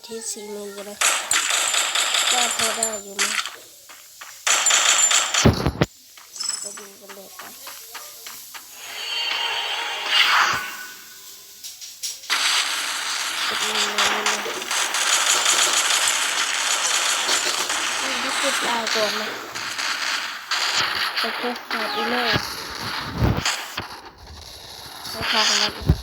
อาทิตย์สี่มื่นะก็พอได้อยู่นะไปดูกันเลยครับกดเงินเลยนะนี่ที่กดตายก่อนนะไปเพิ่มขาดอีเมลไปพอกันแล้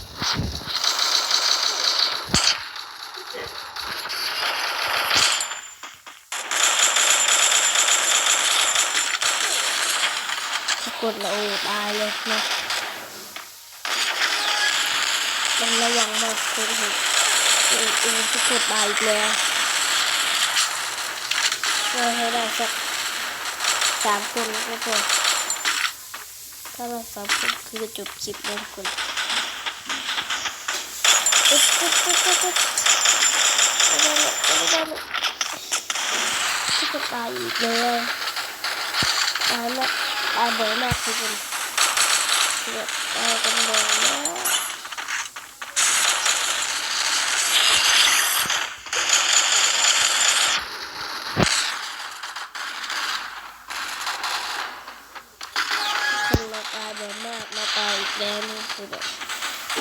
กดแล้วโอตายเลยนะต้องระวังมากคุณเห็นองเองที่กดตายอีกแล้วเพื่อให้ได้สักสามคนก็พอถ้าเราสามคนคือจะจบคลิปแล้วทุกคนอึ๊บอึ๊บอึ๊บอึ๊บไม่ได้เลยไม่ได้เลยที่กดตายอีกแล้วตายแล้ว ตายบ่อยมากทุกคนเกือบตายกันเบ่อยแล้วคนเราตายบ่อยมากมาตายอีกแล้วนี่คือแบบ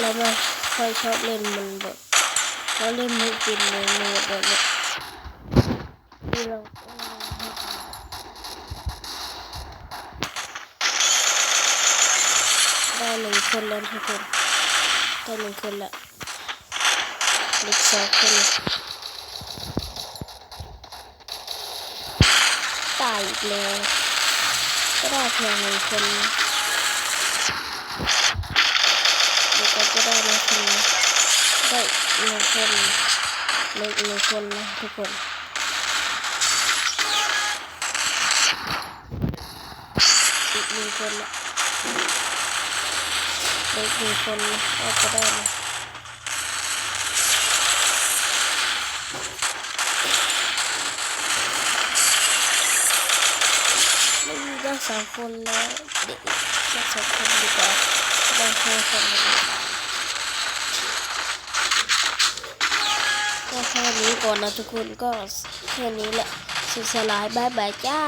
เราไม่ค่อยชอบเล่นมันแบบเราเล่นไม่กินเลยเนยแบบเนี้ยที่เราได้ หนึ่งคนแล้วทุกคนได้หนึ่งคนละเล็กสองคนตายอีกแล้วก็ได้เพียงหนึ่งคนนะเดี๋ยวก็จะได้หนึ่งคนได้หนึ่งคนเหล็กหนึ่งคนนะทุกคนอีกหนึ่งคนละ เหล็กหนึ่งคนนะก็จะได้นะไม่มีได้สองคนแล้วเด็กได้สองคนดีกว่าได้แค่คนเดียวก็แค่นี้ก่อนนะทุกคนก็แค่นี้แหละสุดสลายบายบายจ้า